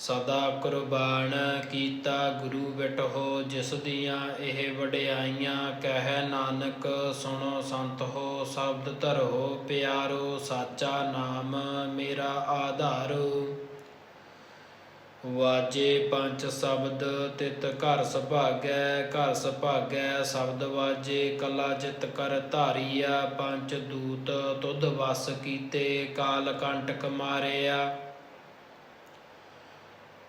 ਸਦਾ ਕੁਰਬਾਨ ਕੀਤਾ ਗੁਰੂ ਬਿਟਹੁ, ਜਿਸ ਦੀਆਂ ਇਹ ਵਡਿਆਈਆਂ, ਕਹਿ ਨਾਨਕ ਸੁਣੋ ਸੰਤ ਹੋ, ਸ਼ਬਦ ਧਰੋ ਪਿਆਰੋ, ਸਾਚਾ ਨਾਮ ਮੇਰਾ ਆਧਾਰੋ। ਵਾਜੇ ਪੰਜ ਸ਼ਬਦ, ਤਿਤ ਘਰ ਸੁਭਾਗੈ ਘਰ ਸੁਭਾਗੈ, ਸ਼ਬਦ ਵਾਜੇ, ਕਲਾ ਜਿਤ ਕਰ ਧਾਰੀਆ, ਪੰਜ ਦੂਤ ਤੁਧ ਵਸ ਕੀਤੇ, ਕਾਲ ਕੰਟਕ ਮਾਰਿਆ।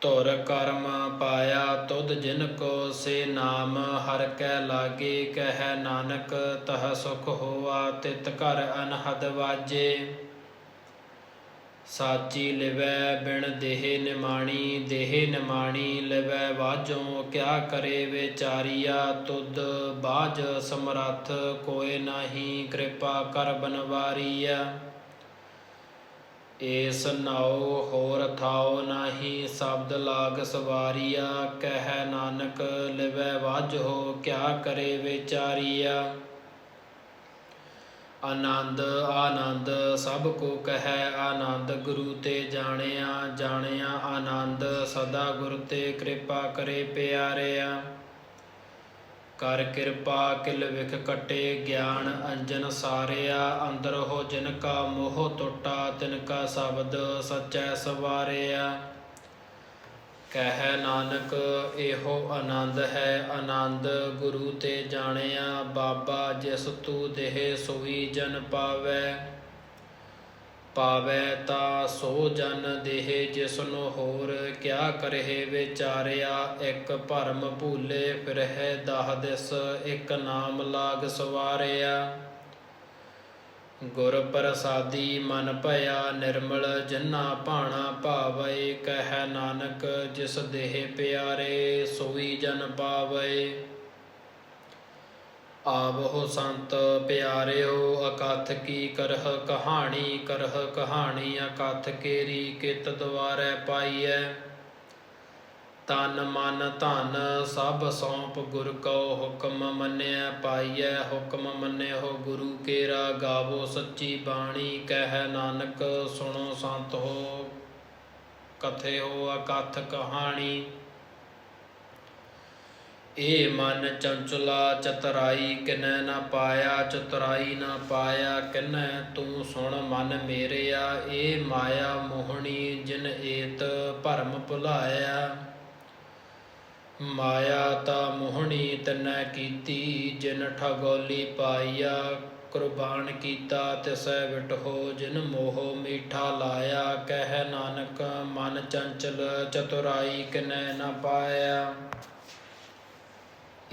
ਧੁਰ ਕਰਮ ਪਾਇਆ ਤੁਧ ਜਿਨ ਕੋ ਸੇ ਨਾਮ, ਹਰ ਕੈ ਲਾਗੇ ਕਹਿ ਨਾਨਕ, ਤਹ ਸੁਖ ਹੋਆ ਤਿਤ ਘਰ ਅਨਹਦ ਵਾਜੇ। ਸਾਚੀ ਲਿਵੈ ਬਿਨ ਦੇਹ ਨਿਮਾਣੀ ਦੇਹ ਨਿਮਾਣੀ ਲਿਵੈ ਵਾਜੋ, ਕਿਆ ਕਰੇ ਵਿਚਾਰੀਆ ਤੁਧ ਬਾਜ ਸਮਰੱਥ ਕੋਏ ਨਾਹੀ ਕਿਰਪਾ ਕਰ ਬਨਵਾਰੀਆ ਏਸ ਨਾਉ ਹੋਰ ਥਾਉ ਨਾਹੀ ਸ਼ਬਦ ਲਾਗ ਸਵਾਰੀਆ, ਕਹਿ ਨਾਨਕ ਲਿਵੈ ਵਾਜੋ ਕਿਆ ਕਰੇ ਵਿਚਾਰੀਆ। ਆਨੰਦ ਆਨੰਦ, ਸਭ ਕੋ ਕਹੈ ਆਨੰਦ, ਗੁਰੂ ਤੇ ਜਾਣਿਆ ਜਾਣਿਆ ਆਨੰਦ, ਸਦਾ ਗੁਰ ਤੇ ਕਿਰਪਾ ਕਰੇ ਪਿਆਰਿਆ। ਕਰ ਕਿਰਪਾ ਕਿਲ ਵਿਖ ਕਟੇ ਗਿਆਨ ਅੰਜਨ ਸਾਰਿਆ, ਅੰਦਰ ਹੋ ਜਿਨ ਕਾ ਮੋਹ ਟੁੱਟਾ, ਤਿਨ ਕਾ ਸ਼ਬਦ ਸਚੈ ਸਵਾਰਿਆ। ਕਹਿ ਨਾਨਕ, ਇਹੋ ਆਨੰਦ ਹੈ ਆਨੰਦ, ਗੁਰੂ ਤੇ ਜਾਣਿਆ ਬਾਬਾ ਜਿਸ ਤੂ ਦੇਹ ਸੋਈ ਜਨ ਪਾਵੈ। ਪਾਵੈ ਤਾ ਸੋ ਜਨ ਦੇਹ ਜਿਸਨੂੰ ਹੋਰ ਕਿਆ ਕਰਹਿ ਵਿਚਾਰਿਆ, ਇੱਕ ਭਰਮ ਭੂਲੇ ਫਿਰਹਿ ਦਹ ਦਿਸ, ਇੱਕ ਨਾਮ ਲਾਗ ਸਵਾਰਿਆ। ਗੁਰ ਪ੍ਰਸਾਦੀ ਮਨ ਭਇਆ ਨਿਰਮਲ ਜਿਨਾ ਭਾਣਾ ਭਾਵੈ, ਕਹਿ ਨਾਨਕ ਜਿਸ ਦੇਹ ਪਿਆਰੇ, ਸੋਈ ਜਨ ਪਾਵੈ। ਆਵਹੁ ਸੰਤ ਪਿਆਰਿਓ, ਅਕਥ ਕੀ ਕਰਹ ਕਹਾਣੀ ਕਰਹ ਕਹਾਣੀ ਅਕਥ ਕੇਰੀ ਕਿਤ ਦਵਾਰੈ ਪਾਈਐ। ਤਨ ਮਨ ਧਨ ਸਭ ਸੌਂਪ ਗੁਰ ਕਉ ਹੁਕਮ ਮੰਨਿਆ ਪਾਈਐ, ਹੁਕਮ ਮੰਨਿਓ ਗੁਰੂ ਕੇਰਾ ਗਾਵੋ ਸੱਚੀ ਬਾਣੀ, ਕਹਿ ਨਾਨਕ ਸੁਣੋ ਸੰਤ ਹੋ ਕਥੇ ਹੋ ਅਕਥ ਕਹਾਣੀ। ਏ ਮਨ ਚੰਚਲਾ ਚਤਰਾਈ ਕਿਨੈ ਨਾ ਪਾਇਆ, ਚਤਰਾਈ ਨਾ ਪਾਇਆ, ਕਿਨੈ ਤੂੰ ਸੁਣ ਮਨ ਮੇਰਿਆ ਏ ਮਾਇਆ ਮੋਹਣੀ ਜਿਨ ਏਤ ਭਰਮ ਭੁਲਾਇਆ। ਮਾਇਆ ਤਾ ਮੋਹਣੀ ਤਨੈ ਕੀਤੀ, ਜਿਨ ਠਗੋਲੀ ਪਾਈਆ, ਕੁਰਬਾਨ ਕੀਤਾ, ਤਿਸੈ ਵਿਟਹੋ ਜਿਨ ਮੋਹ ਮੀਠਾ ਲਾਇਆ। ਕਹਿ ਨਾਨਕ ਮਨ ਚੰਚਲ ਚਤੁਰਾਈ ਕਿਨੈ ਨਾ ਪਾਇਆ।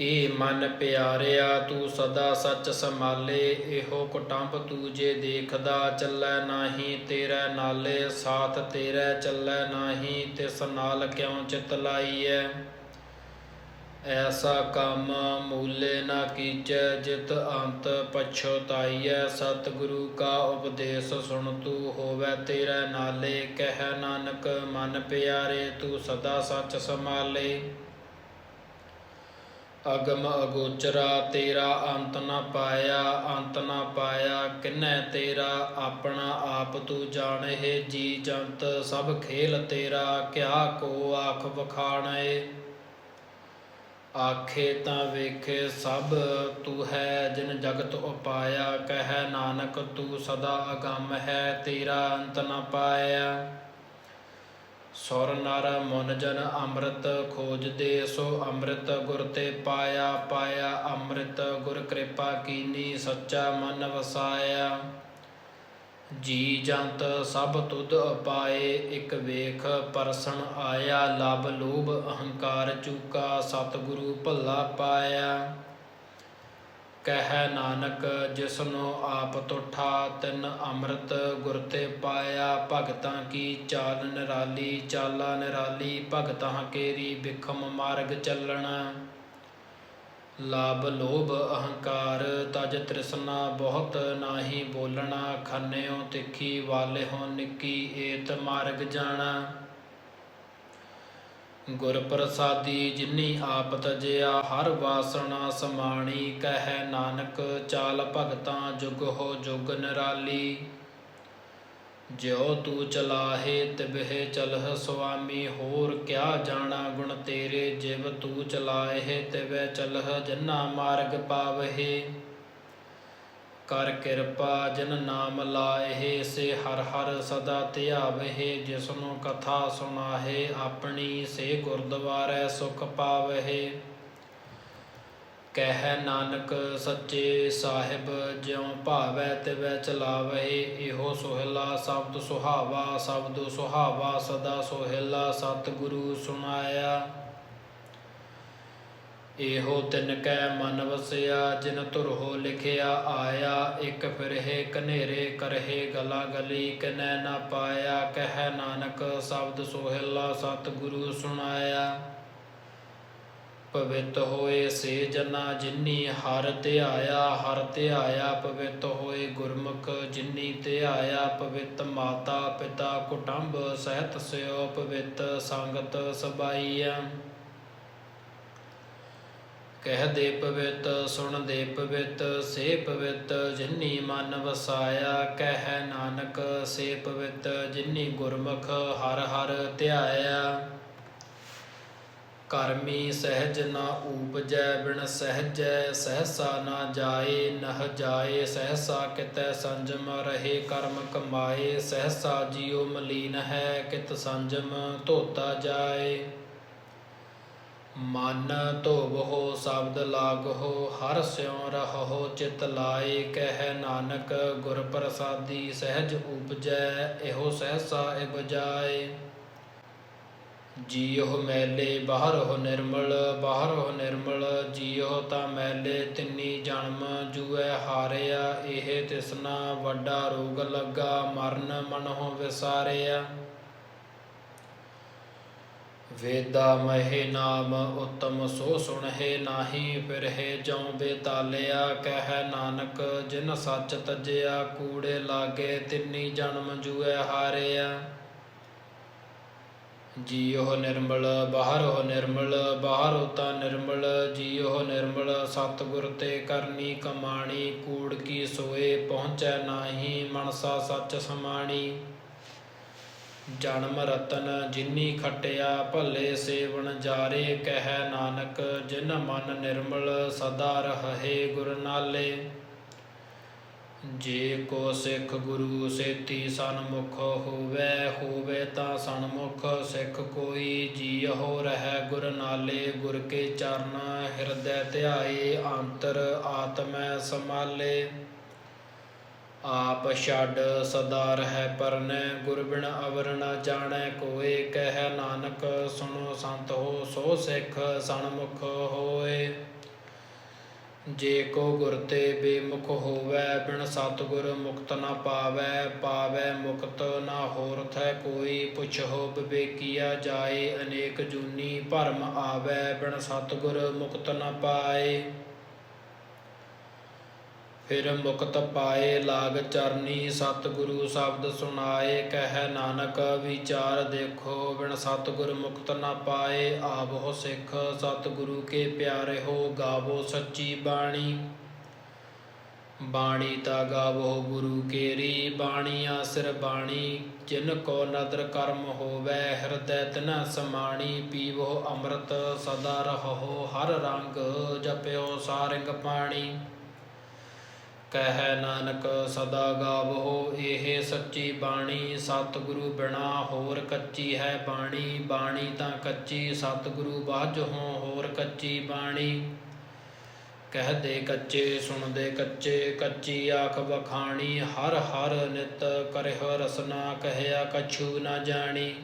ਏ ਮਨ ਪਿਆਰਿਆ, ਤੂੰ ਸਦਾ ਸੱਚ ਸੰਭਾਲੇ, ਇਹੋ ਕੁਟੰਬ ਤੂੰ ਜੇ ਦੇਖਦਾ, ਚੱਲੈ ਨਾਹੀ ਤੇਰੇ ਨਾਲੇ, ਸਾਥ ਤੇਰੇ ਚੱਲੈ ਨਾਹੀ, ਤਿਸ ਨਾਲ ਕਿਉ ਚਿਤ ਲਾਈਐ? ਐਸਾ ਕੰਮ ਮੂਲੇ ਨਾ ਕੀਚੈ, ਜਿਤ ਅੰਤ ਪਛਤਾਈਐ ਸਤਿਗੁਰੂ ਕਾ ਉਪਦੇਸ਼ ਸੁਣ ਤੂੰ ਹੋਵੇ ਤੇਰੇ ਨਾਲੇ, ਕਹਿ ਨਾਨਕ ਮਨ ਪਿਆਰੇ, ਤੂੰ ਸਦਾ ਸੱਚ ਸੰਭਾਲੇ। ਅਗਮ ਅਗੋਚਰਾ, ਤੇਰਾ ਅੰਤ ਨਾ ਪਾਇਆ, ਅੰਤ ਨਾ ਪਾਇਆ, ਕਿਨੈ ਤੇਰਾ? ਆਪਣਾ ਆਪ ਤੂੰ ਜਾਣਹਿ, ਜੀ ਜੰਤ ਸਭ ਖੇਲ ਤੇਰਾ, ਕਿਆ ਕੋ ਆਖ ਵਖਾਣੈ ਆਖੇ ਤਾਂ ਵੇਖੇ, ਸਭ ਤੂੰ ਹੈ ਜਿਨ ਜਗਤ ਉਪਾਇਆ, ਕਹਿ ਨਾਨਕ ਤੂੰ ਸਦਾ ਅਗੰਮ ਹੈ, ਤੇਰਾ ਅੰਤ ਨਾ ਪਾਇਆ। ਸੁਰ ਨਰ ਮਨ ਜਨ ਅੰਮ੍ਰਿਤ ਖੋਜਦੇ ਸੋ ਅੰਮ੍ਰਿਤ ਗੁਰ ਤੇ ਪਾਇਆ ਪਾਇਆ ਅੰਮ੍ਰਿਤ ਗੁਰ ਕਿਰਪਾ ਕੀਨੀ, ਸੱਚਾ ਮਨ ਵਸਾਇਆ। ਜੀ ਜੰਤ ਸਭ ਤੁਧ ਅਪਾਏ, ਇਕ ਵੇਖ ਪਰਸਨ ਆਇਆ ਲਬ ਲੋਭ ਅਹੰਕਾਰ ਚੂਕਾ, ਸਤਿਗੁਰੂ ਭੱਲਾ ਪਾਇਆ। ਕਹਿ ਨਾਨਕ, ਜਿਸਨੂੰ ਆਪ ਤੁਠਾ, ਤਿਨ ਅੰਮ੍ਰਿਤ ਗੁਰ ਤੇ ਪਾਇਆ, ਭਗਤਾਂ ਕੀ ਚਾਲ ਨਿਰਾਲੀ, ਚਾਲਾ ਨਿਰਾਲੀ, ਭਗਤਾਂ ਕੇਰੀ ਬਿਖਮ ਮਾਰਗ ਚੱਲਣਾ। ਲਾਭ ਲੋਭ ਅਹੰਕਾਰ, ਤਜ ਤ੍ਰਿਸ਼ਨਾ ਬਹੁਤ ਨਾਹੀ ਬੋਲਣਾ, ਖੰਨਿਓ ਤਿੱਖੀ ਵਾਲੇ ਹੋ ਨਿੱਕੀ ਏਤ ਮਾਰਗ ਜਾਣਾ। ਗੁਰ ਪ੍ਰਸਾਦੀ ਜਿਨੀ ਆਪ ਤਜਿਆ ਹਰ ਵਾਸਨਾ ਸਮਾਣੀ, ਕਹਿ ਨਾਨਕ ਚਾਲ ਭਗਤਾਂ ਜੁਗ ਹੋ ਜੁਗ ਨਿਰਾਲੀ। ਜਿਉ ਤੂੰ ਚਲਾਹੇ, ਤਿਬਹਿ ਚਲਹ ਸੁਆਮੀ, ਹੋਰ ਕਿਆ ਜਾਣਾ ਗੁਣ ਤੇਰੇ, ਜਿਵ ਤੂੰ ਚਲਾਹੇ ਤਿਵੈ ਚਲਹ ਜਨਾ ਮਾਰਗ ਪਾਵਹਿ। ਕਰ ਕਿਰਪਾ, ਜਨ ਨਾਮ ਲਾਏ ਸੇ ਹਰ ਹਰ ਸਦਾ ਧਿਆਵਹਿ ਜਿਸਨੂੰ ਕਥਾ ਸੁਣਾਹੇ, ਆਪਣੀ ਸੇ ਗੁਰਦੁਆਰੇ ਸੁਖ ਪਾਵਹਿ ਕਹਿ ਨਾਨਕ ਸੱਚੇ ਸਾਹਿਬ, ਜਿਉ ਭਾਵੈ ਤਿਵੈ ਚਲਾਵਹਿ ਇਹੋ ਸੋਹਿਲਾ ਸ਼ਬਦ ਸੁਹਾਵਾ ਸ਼ਬਦ ਸੁਹਾਵਾ ਸਦਾ ਸੋਹਿਲਾ ਸਤਿਗੁਰੂ ਸੁਣਾਇਆ। ਇਹੋ ਤਿਨ ਕੈ ਮਨ ਵਸਿਆ, ਜਿਨ ਤੁਰਹੋ ਲਿਖਿਆ ਆਇਆ, ਇਕ ਫਿਰਹਿ ਕਨੇਰੇ ਕਰਹਿ ਗਲਾ ਗਲੀ ਕਨੈ ਨਾ ਪਾਇਆ, ਕਹਿ ਨਾਨਕ ਸ਼ਬਦ ਸੋਹਿਲਾ ਸਤਿਗੁਰੂ ਸੁਣਾਇਆ। ਪਵਿੱਤ ਹੋਏ ਸੇ ਜਨਾ ਜਿਨੀ ਹਰ ਧਿਆਇਆ ਹਰ ਧਿਆਇਆ ਪਵਿੱਤ ਹੋਏ ਗੁਰਮੁਖ, ਜਿਨੀ ਧਿਆਇਆ ਪਵਿੱਤ ਮਾਤਾ ਪਿਤਾ ਕੁਟੰਬ, ਸਹਿਤ ਸਿਓ ਪਵਿੱਤ ਸੰਗਤ ਸਬਾਈਆ। ਕਹਿ ਦੇ ਪਵਿੱਤ, ਸੁਣ ਦੇ ਪਵਿੱਤ, ਸੇ ਪਵਿੱਤ, ਜਿਨੀ ਮਨ ਵਸਾਇਆ, ਕਹਿ ਨਾਨਕ, ਸੇ ਪਵਿੱਤ, ਜਿਨੀ ਗੁਰਮੁਖ ਹਰ ਹਰ ਧਿਆਇਆ। ਕਰਮੀ ਸਹਿਜ ਨਾ ਊਪਜੈ, ਬਿਨ ਸਹਿਜੈ ਸਹਸਾ ਨਾ ਜਾਏ, ਨਹ ਜਾਏ, ਸਹਸਾ ਕਿਤੈ ਸੰਜਮ ਰਹੇ ਕਰਮ ਕਮਾਏ, ਸਹਸਾ ਜੀਉ ਮਲੀਨ ਹੈ ਕਿਤ ਸੰਜਮ ਧੋਤਾ ਜਾਏ। ਮਨ ਧੋਵਹੁ ਸ਼ਬਦ ਲਾਗਹੁ, ਹਰ ਸਿਉ ਰਹੋ ਚਿਤ ਲਾਏ, ਕਹਿ ਨਾਨਕ ਗੁਰ ਪ੍ਰਸਾਦੀ ਸਹਿਜ ਉਪਜੈ, ਇਹੋ ਸਹਸਾ ਇਬਜਾਏ ਜੀਉ ਮੈਲੇ ਬਾਹਰੋ ਨਿਰਮਲ ਬਾਹਰੋ ਨਿਰਮਲ ਜੀਉ ਤਾਂ ਮੈਲੇ ਤਿੰਨੀ ਜਨਮ, ਜੂਐ ਹਾਰਿਆ, ਇਹ ਤਿਸਨਾ ਵੱਡਾ ਰੋਗ ਲੱਗਾ, ਮਰਨ ਮਨਹੁ ਵਿਸਾਰਿਆ। ਵੇਦਾ ਮਹਿ ਨਾਮ, ਉਤਮ ਸੋ ਸੁਣਹਿ ਨਾਹੀ, ਫਿਰਹਿ ਜਉ ਬੇਤਾਲਿਆ, ਕਹਿ ਨਾਨਕ, ਜਿਨ ਸੱਚ ਤਜਿਆ, ਕੂੜੇ ਲਾਗੇ, ਤਿੰਨੀ ਜਨਮ ਜੂਐ ਹਾਰਿਆ। ਜੀਉ ਨਿਰਮਲ ਬਾਹਰੋ ਨਿਰਮਲ, ਬਾਹਰੋ ਤਾਂ ਨਿਰਮਲ ਜੀਉ ਨਿਰਮਲ, ਸਤਿਗੁਰ ਤੇ ਕਰਨੀ ਕਮਾਣੀ, ਕੂੜ ਕੀ ਸੋਏ, ਪਹੁੰਚੈ ਨਾਹੀ, ਮਨਸਾ ਸੱਚ ਸਮਾਣੀ। ਜਨਮ ਰਤਨ ਜਿਨੀ ਖਟਿਆ ਭਲੇ ਸੇਵਨ ਜਾਰੇ, ਕਹਿ ਨਾਨਕ, ਜਿਨ ਮਨ ਨਿਰਮਲ ਸਦਾ ਰਹੇ ਗੁਰ ਨਾਲੇ। ਜੇ ਕੋ ਸਿੱਖ ਗੁਰੂ ਸੇਤੀ ਸਨਮੁਖ ਹੋਵੇ ਹੋਵੇ ਤਾਂ ਸਨਮੁਖ, ਸਿੱਖ ਕੋਈ ਜੀਉ ਰਹਿ ਗੁਰ ਨਾਲੇ। ਗੁਰ ਕੇ ਚਰਨ ਹਿਰਦੈ ਧਿਆਏ, ਅੰਤਰ ਆਤਮੈ ਸਮਾਲੇ ਆਪ ਛੱਡ ਸਦਾ ਰਹਿ ਪਰਨੈ, ਗੁਰ ਬਿਨ ਅਵਰ ਨ ਜਾਣੈ, ਕੋਏ ਕਹਿ ਨਾਨਕ, ਸੁਣੋ ਸੰਤ ਹੋ, ਸੋ ਸਿੱਖ ਸਨਮੁਖ ਹੋਏ। ਜੇ ਕੋ ਗੁਰ ਤੇ ਬੇਮੁਖ ਹੋਵੈ, ਬਿਨ ਸਤਿਗੁਰ ਮੁਕਤ ਨਾ ਪਾਵੈ ਪਾਵੈ ਮੁਕਤ ਨਾ ਹੋਰ ਹੈ ਕੋਈ ਪੁੱਛੋ ਵਿਵੇਕੀਆ ਜਾਏ, ਅਨੇਕ ਜੂਨੀ ਭਰਮ ਆਵੈ, ਬਿਨ ਸਤਿਗੁਰ ਮੁਕਤ ਨਾ ਪਾਏ। ਫਿਰ ਮੁਕਤ ਪਾਏ ਲਾਗ ਚਰਨੀ, ਸਤਿਗੁਰੂ ਸ਼ਬਦ ਸੁਣਾਏ, ਕਹਿ ਨਾਨਕ ਵਿਚਾਰ ਦੇਖੋ, ਬਿਨ ਸਤਿਗੁਰ ਮੁਕਤ ਨਾ ਪਾਏ, ਆਵੋ ਸਿੱਖ, ਸਤਿਗੁਰੂ ਕੇ ਪਿਆਰੇ ਹੋ, ਗਾਵੋ ਸੱਚੀ ਬਾਣੀ। ਬਾਣੀ ਤਾ ਗਾਵੋ ਗੁਰੂ ਕੇਰੀ ਬਾਣੀਆ ਸਿਰ ਬਾਣੀ, ਜਿਨ ਕੋ ਨਦਰ ਕਰਮ ਹੋਵੈ, ਹਿਰਦੈ ਤਿਨ ਸਮਾਣੀ, ਪੀਵੋ ਅੰਮ੍ਰਿਤ ਸਦਾ ਰਹੋ, ਹਰ ਰੰਗ ਜਪਿਓ ਸਾਰੰਗ ਪਾਣੀ। ਕਹਿ ਨਾਨਕ ਸਦਾ ਗਾਵੋ ਇਹ ਸੱਚੀ ਬਾਣੀ, ਸਤਿਗੁਰੂ ਬਿਨਾ ਹੋਰ ਕੱਚੀ ਹੈ ਬਾਣੀ ਬਾਣੀ ਤਾਂ ਕੱਚੀ, ਸਤਿਗੁਰੂ ਬਾਝੋਂ ਹੋਰ ਕੱਚੀ ਬਾਣੀ। ਕਹਦੇ ਕੱਚੇ, ਸੁਣਦੇ ਕੱਚੇ, ਕੱਚੀ ਆਖ ਵਖਾਣੀ, ਹਰ ਹਰ ਨਿਤ ਕਰਿਓ ਰਸਨਾ ਕਹਿਆ, ਕਛੂ ਨਾ ਜਾਣੀ।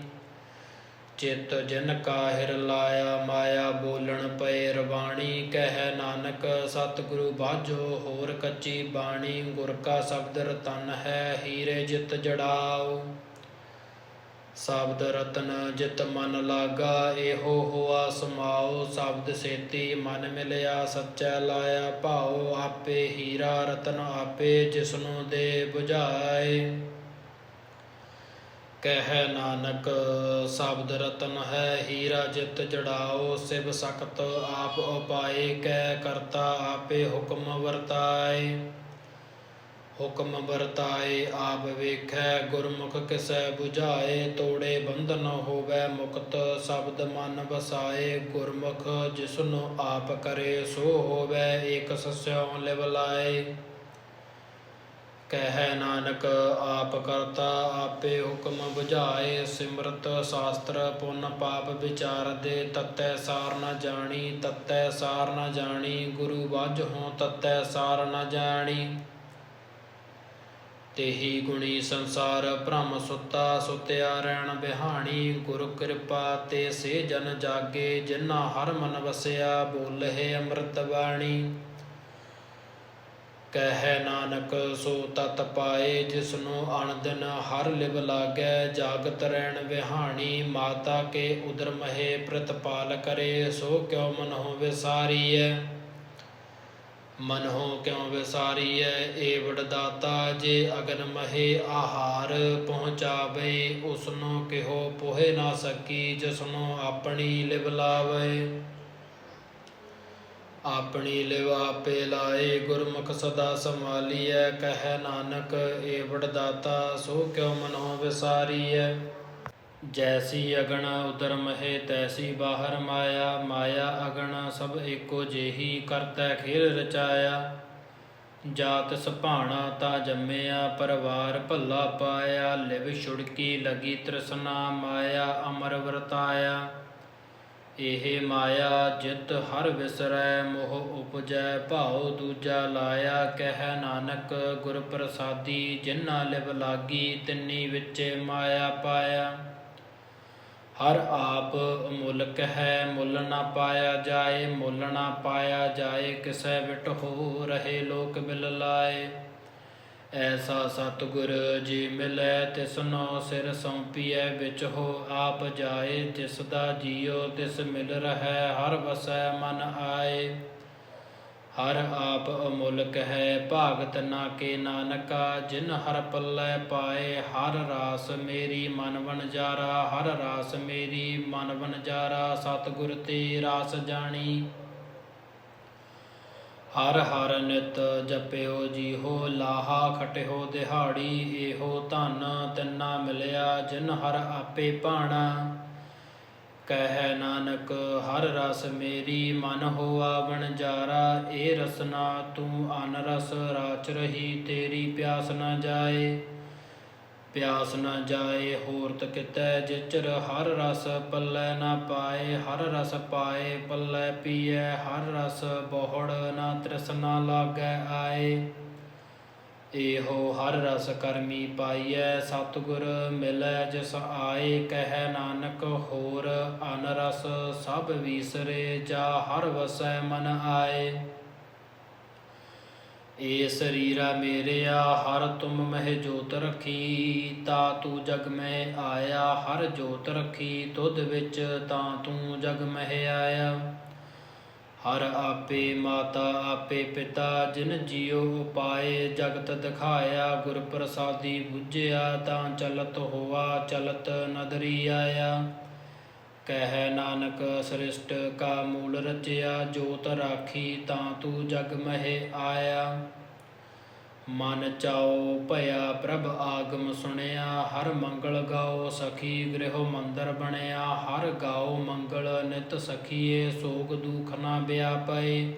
ਚਿਤ ਜਿਨ ਕਾਹਿਰ ਲਾਇਆ ਮਾਇਆ ਬੋਲਣ ਪਏ ਰਵਾਣੀ ਕਹਿ ਨਾਨਕ, ਸਤਿਗੁਰੂ ਬਾਝੋ, ਹੋਰ ਕੱਚੀ ਬਾਣੀ, ਗੁਰ ਕਾ ਸ਼ਬਦ ਰਤਨ ਹੈ, ਹੀਰੇ ਜਿਤ ਜੜਾਓ। ਸ਼ਬਦ ਰਤਨ ਜਿਤ ਮਨ ਲਾਗਾ, ਇਹੋ ਹੋਆ ਸਮਾਓ ਸ਼ਬਦ ਸੇਤੀ ਮਨ ਮਿਲਿਆ, ਸੱਚਾ ਲਾਇਆ ਭਾਉ ਆਪੇ ਹੀਰਾ ਰਤਨ ਆਪੇ ਜਿਸਨੂੰ ਦੇ ਬੁਝਾਏ। ਕਹਿ ਨਾਨਕ, ਸ਼ਬਦ ਰਤਨ ਹੈ ਹੀਰਾ ਜਿਤ ਜੜਾਓ, ਸਿਵ ਸਖਤ ਆਪ ਉਪਾਏ, ਕਹਿ ਕਰਤਾ ਆਪੇ ਹੁਕਮ ਵਰਤਾਏ। ਹੁਕਮ ਵਰਤਾਏ, ਆਪ ਵੇਖੈ, ਗੁਰਮੁਖ ਕਿਸੈ 부ਝਾਏ, ਤੋੜੇ ਬੰਧਨ ਹੋਵੇ ਮੁਕਤ, ਸ਼ਬਦ ਮਨ ਵਸਾਏ, ਗੁਰਮੁਖ ਜਿਸਨੂੰ ਆਪ ਕਰੇ ਸੋ ਹੋਵੇ, ਏਕ ਸਸਿਓ ਲਿਵ ਲਾਏ। ਕਹਿ ਨਾਨਕ, ਆਪ ਕਰਤਾ ਆਪੇ ਹੁਕਮ 부ਝਾਏ ਸਿਮਰਤ ਸ਼ਾਸਤਰ, ਪੁੰਨ ਪਾਪ ਵਿਚਾਰ ਦੇ, ਤਤੈ ਸਾਰ ਨ ਜਾਣੀ, ਤਤੈ ਸਾਰ ਨ ਜਾਣੀ। ਗੁਰੂ ਵਾਝੋਂ ਤਤੈ ਸਾਰ ਨ ਜਾਣੀ। ਤੇਹੀ ਗੁਣੀ ਸੰਸਾਰ ਭ੍ਰਮ ਸੁੱਤਾ, ਸੁਤਿਆ ਰਹਿਣ ਬਿਹਾਣੀ। ਗੁਰ ਕਿਰਪਾ ਤੇ ਸੇ ਜਨ ਜਾਗੇ, ਜਿਨ੍ਹਾਂ ਹਰ ਮਨ ਵਸਿਆ, ਬੋਲੇ ਅੰਮ੍ਰਿਤ ਬਾਣੀ। ਕਹਿ ਨਾਨਕ, ਸੋ ਤਤ ਪਾਏ ਜਿਸ ਨੂੰ ਅਣਦਿਨ ਹਰ ਲਿਵ ਲਾਗੈ, ਜਾਗਤ ਰਹਿਣ ਵਿਹਾਣੀ, ਮਾਤਾ ਕੇ ਉਦਰ ਮਹੇ ਪ੍ਰਤਪਾਲ ਕਰੇ, ਸੋ ਕਿਉ ਮਨਹੁ ਵਿਸਾਰੀਐ? ਮਨਹੁ ਕਿਉ ਵਿਸਾਰੀਐ? ਏਵੜ ਦਾਤਾ ਜੇ ਅਗਨ ਮਹੇ ਆਹਾਰ ਪਹੁੰਚਾਵੇ, ਉਸਨੂੰ ਕਿਹੋ ਪੋਹੇ ਨਾ ਸਕੀ, ਜਿਸਨੂੰ ਆਪਣੀ ਲਿਵ ਲਾਵੇ। ਆਪਣੀ ਲਿਵ ਆਪੇ ਲਾਏ, ਗੁਰਮੁਖ ਸਦਾ ਸੰਭਾਲੀਐ, ਕਹਿ ਨਾਨਕ, ਏਵੜ ਦਾਤਾ, ਸੋ ਕਿਉ ਮਨੋ ਵਿਸਾਰੀਐ। ਜੈਸੀ ਅਗਣ ਉਦਰ ਮਹੇ, ਤੈਸੀ ਬਾਹਰ ਮਾਇਆ ਮਾਇਆ ਅਗਣ ਸਭ ਏਕੋ ਜਿਹੀ, ਕਰਤੈ ਖੇਲ ਰਚਾਇਆ। ਜਾਤ ਸੁਭਾਣਾ ਤਾ ਜੰਮਿਆ, ਪਰਵਾਰ ਭੱਲਾ ਪਾਇਆ, ਲਿਵ ਛੁੜਕੀ ਲਗੀ ਤ੍ਰਿਸ਼ਨਾ ਮਾਇਆ, ਅਮਰ ਵਰਤਾਇਆ। ਇਹ ਮਾਇਆ ਜਿਤ ਹਰ ਵਿਸਰੈ, ਮੋਹ ਉਪਜੈ, ਭਾਉ ਦੂਜਾ ਲਾਇਆ। ਕਹਿ ਨਾਨਕ ਗੁਰ ਪ੍ਰਸਾਦੀ ਜਿਨ੍ਹਾਂ ਲਿਵ ਲਾਗੀ, ਤਿੰਨੀ ਵਿੱਚ ਮਾਇਆ ਪਾਇਆ। ਹਰ ਆਪ ਮੁਲਕ ਹੈ ਮੁੱਲ ਨਾ ਪਾਇਆ ਜਾਏ, ਮੁੱਲ ਨਾ ਪਾਇਆ ਜਾਏ, ਕਿਸੈ ਵਿਟ ਹੋ ਰਹੇ ਲੋਕ ਬਿਲ ਲਾਏ। ਐਸਾ ਸਤਿਗੁਰ ਜੀ ਮਿਲੈ ਤਿਸਨੋ ਸਿਰ ਸੌਂਪੀਐ, ਵਿੱਚ ਹੋ ਆਪ ਜਾਏ ਤਿਸ ਦਾ ਜੀਉ ਤਿਸ ਮਿਲ ਰਹੈ, ਹਰ ਵਸੈ ਮਨ ਆਏ। ਹਰ ਆਪ ਅਮੁਲਕ ਹੈ ਭਾਗਤ ਨਾ ਕੇ ਨਾਨਕਾ, ਜਿਨ ਹਰ ਪੱਲੇ ਪਾਏ, ਹਰ ਰਾਸ ਮੇਰੀ ਮਨ ਵਣਜਾਰਾ, ਹਰ ਰਾਸ ਮੇਰੀ ਮਨ ਵਣਜਾਰਾ, ਸਤਿਗੁਰ ਤੇ ਰਾਸ ਜਾਣੀ ਹਰ ਹਰ ਨਿਤ ਜਪਿਓ ਜੀਹੋ ਲਾਹਾ ਖਟਿਓ ਦਿਹਾੜੀ, ਇਹੋ ਧਨ ਤਿੰਨਾ ਮਿਲਿਆ ਜਿਨ ਹਰ ਆਪੇ ਭਾਣਾ ਕਹਿ ਨਾਨਕ, ਹਰ ਰਸ ਮੇਰੀ ਮਨ ਹੋਆ ਵਣਜਾਰਾ ਏ ਰਸਨਾ ਤੂੰ ਅਨ ਰਸ ਰਾਚ ਰਹੀ ਤੇਰੀ ਪਿਆਸ ਨਾ ਜਾਏ। ਪਿਆਸ ਨਾ ਜਾਏ ਹੋਰਤ ਕਿਤੈ ਜਿਚਰ, ਹਰ ਰਸ ਪੱਲੇ ਨਾ ਪਾਏ, ਹਰ ਰਸ ਪਾਏ, ਪੱਲੇ ਪੀਐ ਹਰ ਰਸ ਬਹੁੜ ਨਾ ਤ੍ਰਿਸ਼ਨਾ ਲਾਗੈ ਆਏ। ਇਹੋ ਹਰ ਰਸ ਕਰਮੀ ਪਾਈਐ, ਸਤਿਗੁਰ ਮਿਲੈ ਜਿਸ ਆਏ, ਕਹਿ ਨਾਨਕ ਹੋਰ, ਅਨਰਸ ਸਭ ਵੀਸਰੇ, ਜਾ ਹਰ ਵਸੈ ਮਨ ਆਏ। ਏ ਸਰੀਰਾ ਮੇਰਿਆ, ਹਰ ਤੁਮ ਮਹਿ ਜੋਤ ਰਖੀ। ਤਾ ਤੂੰ ਜਗ ਮਹਿ ਆਇਆ, ਹਰ ਜੋਤ ਰਖੀ। ਤੁਧ ਵਿੱਚ ਤਾਂ ਤੂੰ ਜਗ ਮਹਿ ਆਇਆ। ਹਰ ਆਪੇ ਮਾਤਾ, ਆਪੇ ਪਿਤਾ, ਜਿਨ ਜਿਉ ਉਪਾਏ, ਜਗਤ ਦਿਖਾਇਆ ਗੁਰ ਪ੍ਰਸਾਦੀ ਬੁੱਝਿਆ, ਤਾਂ ਚਲਤ ਹੋਆ, ਚਲਤ ਨਦਰੀ ਆਇਆ। ਕਹਿ ਨਾਨਕ ਸ੍ਰਿਸ਼ਟ ਕਾ ਮੂਲ ਰਚਿਆ, ਜੋਤ ਰਾਖੀ ਤਾਂ ਤੂੰ ਜਗ ਮਹਿ ਆਇਆ। ਮਨ ਚਾਉ ਭਇਆ ਪ੍ਰਭ ਆਗਮ ਸੁਣਿਆ, ਹਰ ਮੰਗਲ ਗਾਓ ਸਖੀ ਗ੍ਰਹਿ ਮੰਦਰ ਬਣਿਆ, ਹਰ ਗਾਓ ਮੰਗਲ ਨਿਤ ਸਖੀਏ, ਸੋਗ ਦੁਖ ਨਾ ਵਿਆਪੈ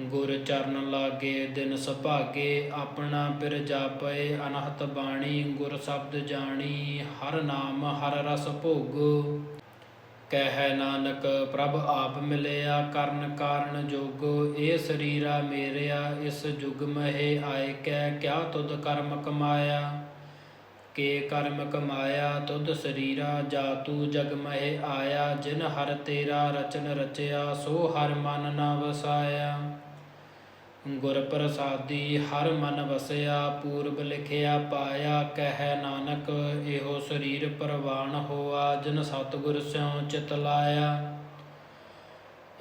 ਗੁਰ ਚਰਨ ਲਾਗੇ, ਦਿਨ ਸੁਭਾਗੇ, ਆਪਣਾ ਪਿਰ ਜਾਪਏ ਅਨਹਤ ਬਾਣੀ, ਗੁਰ ਸ਼ਬਦ ਜਾਣੀ, ਹਰ ਨਾਮ, ਹਰ ਰਸ ਭੋਗ। ਕਹਿ ਨਾਨਕ, ਪ੍ਰਭ ਆਪ ਮਿਲਿਆ, ਕਰਨ ਕਾਰਨ ਜੋਗ। ਇਹ ਸਰੀਰਾ ਮੇਰਿਆ, ਇਸ ਜੁਗ ਮਹਿ ਆਏ ਕੈ, ਕਿਆ ਤੁਧ ਕਰਮ ਕਮਾਇਆ? ਕੇ ਕਰਮ ਕਮਾਇਆ, ਤੁਧ ਸਰੀਰਾ, ਜਾ ਤੂ ਜਗ ਮਹਿ ਆਇਆ। ਜਿਨ ਹਰ ਤੇਰਾ ਰਚਨ ਰਚਿਆ, ਸੋ ਹਰ ਮਨ ਨਾ ਵਸਾਇਆ। ਗੁਰ ਪ੍ਰਸਾਦੀ ਹਰ ਮਨ ਵਸਿਆ, ਪੂਰਬ ਲਿਖਿਆ, ਪਾਇਆ, ਕਹਿ ਨਾਨਕ, ਇਹੋ ਸਰੀਰ ਪ੍ਰਵਾਨ ਹੋਆ, ਜਿਨ ਸਤਿਗੁਰ ਸਿਉ ਚਿਤ ਲਾਇਆ।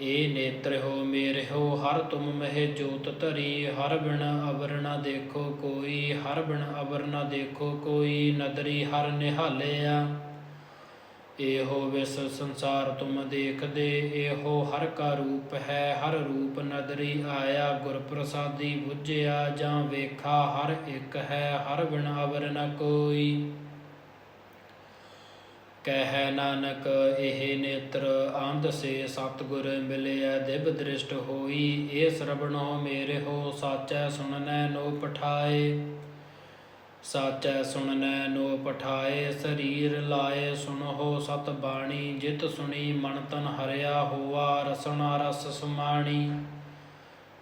ਏ ਨੇਤਰ ਹੋ ਮੇਰੇ ਹੋ, ਹਰ ਤੁਮ ਮਹਿ ਜੋਤ ਧਰੀ, ਹਰ ਬਿਨ ਅਵਰ ਦੇਖੋ ਕੋਈ, ਹਰ ਬਿਨ ਅਵਰ ਦੇਖੋ ਕੋਈ, ਨਦਰੀ ਹਰ ਨਿਹਾਲਿਆ। ਇਹੋ ਵਿਸ ਸੰਸਾਰ ਤੁਮ ਦੇਖਦੇ, ਇਹੋ ਹਰ ਕਾ ਰੂਪ ਹੈ, ਹਰ ਰੂਪ ਨਦਰੀ ਆਇਆ ਗੁਰ ਪ੍ਰਸਾਦੀ ਬੁੱਝਿਆ, ਜਾਂ ਵੇਖਾ, ਹਰ ਇੱਕ ਹੈ, ਹਰ ਬਿਨ ਅਵਰ ਨ ਕੋਈ। ਕਹਿ ਨਾਨਕ, ਇਹ ਨੇਤਰ ਆਂਧ ਸੇ ਸਤਿਗੁਰ ਮਿਲਿਆ, ਦਿਵ ਦ੍ਰਿਸ਼ਟ ਹੋਈ, ਇਹ ਸਰਬਣੋ ਮੇਰੇ ਹੋ, ਸਾਚੈ ਸੁਣਨੈ ਨੋ ਪਠਾਏ। ਸਾਚੈ ਸੁਣਨੈ ਨੋ ਪਠਾਏ, ਸਰੀਰ ਲਾਏ ਸੁਣੋ ਸਤ ਬਾਣੀ, ਜਿਤ ਸੁਣੀ ਮਨ ਤਨ ਹਰਿਆ ਹੋਆ, ਰਸਨਾ ਰਸ ਸੁਮਾਣੀ।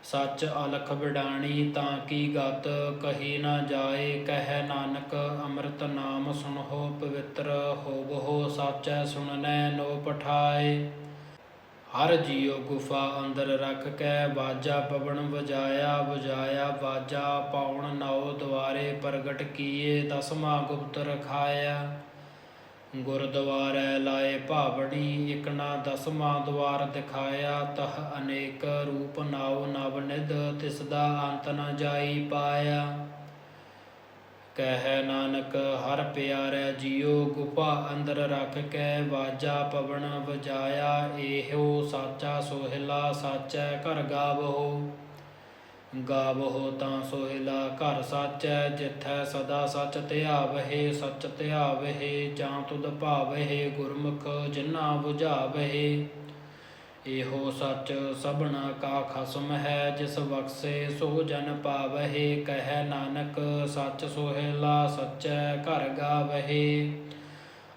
ਸੱਚ ਅਲਖ ਵਿਡਾਣੀ, ਤਾਂ ਕੀ ਗਤ ਕਹੀ ਨਾ ਜਾਏ, ਕਹਿ ਨਾਨਕ ਅੰਮ੍ਰਿਤ ਨਾਮ ਸੁਣੋ ਪਵਿੱਤਰ ਹੋਵੋ, ਸਾਚੈ ਸੁਣਨੈ ਨੋ ਪਠਾਏ। ਹਰ ਜੀਉ ਗੁਫਾ ਅੰਦਰ ਰੱਖ ਕੇ ਬਾਜਾ ਪਵਨ ਵਜਾਇਆ ਵਜਾਇਆ ਬਾਜਾ, ਪਾਉਣ ਨੌ ਦੁਆਰੇ ਪ੍ਰਗਟ ਕੀਏ ਦਸਮਾ ਗੁਪਤ ਰਖਾਇਆ। ਗੁਰਦੁਆਰੇ ਲਾਏ ਭਾਵੜੀ ਇਕ ਨਾ ਦਸਮਾ ਦਵਾਰ ਦਿਖਾਇਆ। ਤਹ ਅਨੇਕ ਰੂਪ ਨਾਉ ਨਵ ਨਿਧ ਤਿਸ ਦਾ ਅੰਤ ਨ ਜਾਈ ਪਾਇਆ। ਕਹਿ ਨਾਨਕ, ਹਰ ਪਿਆਰੈ ਜੀਉ ਗੁਪਾ ਅੰਦਰ ਰੱਖ ਕੇ, ਵਾਜਾ ਪਵਨ ਵਜਾਇਆ, ਇਹੋ ਸਾਚਾ ਸੋਹਿਲਾ ਸਾਚੈ ਘਰ ਗਾਵੋ ਗਾਵੋ ਤਾਂ ਸੋਹਿਲਾ ਘਰ ਸਾਚੈ, ਜਿਥੈ ਸਦਾ ਸਚ ਧਿਆਵਹਿ ਸਚ ਧਿਆਵਹਿ, ਜਾਂ ਤੁਧ ਭਾਵਹਿ ਗੁਰਮੁਖ ਜਿਨਾ 부ਝਾਵਹਿ ਇਹੋ ਸੱਚ, ਸਭਨਾ ਕਾ ਖਸਮ ਹੈ, ਜਿਸ ਬਖਸੇ ਸੋ ਜਨ ਪਾਵਹਿ, ਕਹਿ ਨਾਨਕ ਸੱਚ ਸੋਹਿਲਾ ਸੱਚੈ ਘਰ ਗਾਵਹਿ।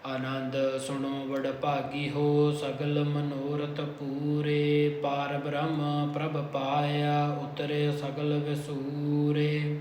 ਆਨੰਦ ਸੁਣੋ ਵਡ ਭਾਗੀ ਹੋ, ਸਗਲ ਮਨੋਰਥ ਪੂਰੇ, ਪਾਰ ਬ੍ਰਹਮ ਪ੍ਰਭ ਪਾਇਆ, ਉਤਰੇ ਸਗਲ ਵਿਸੂਰੇ।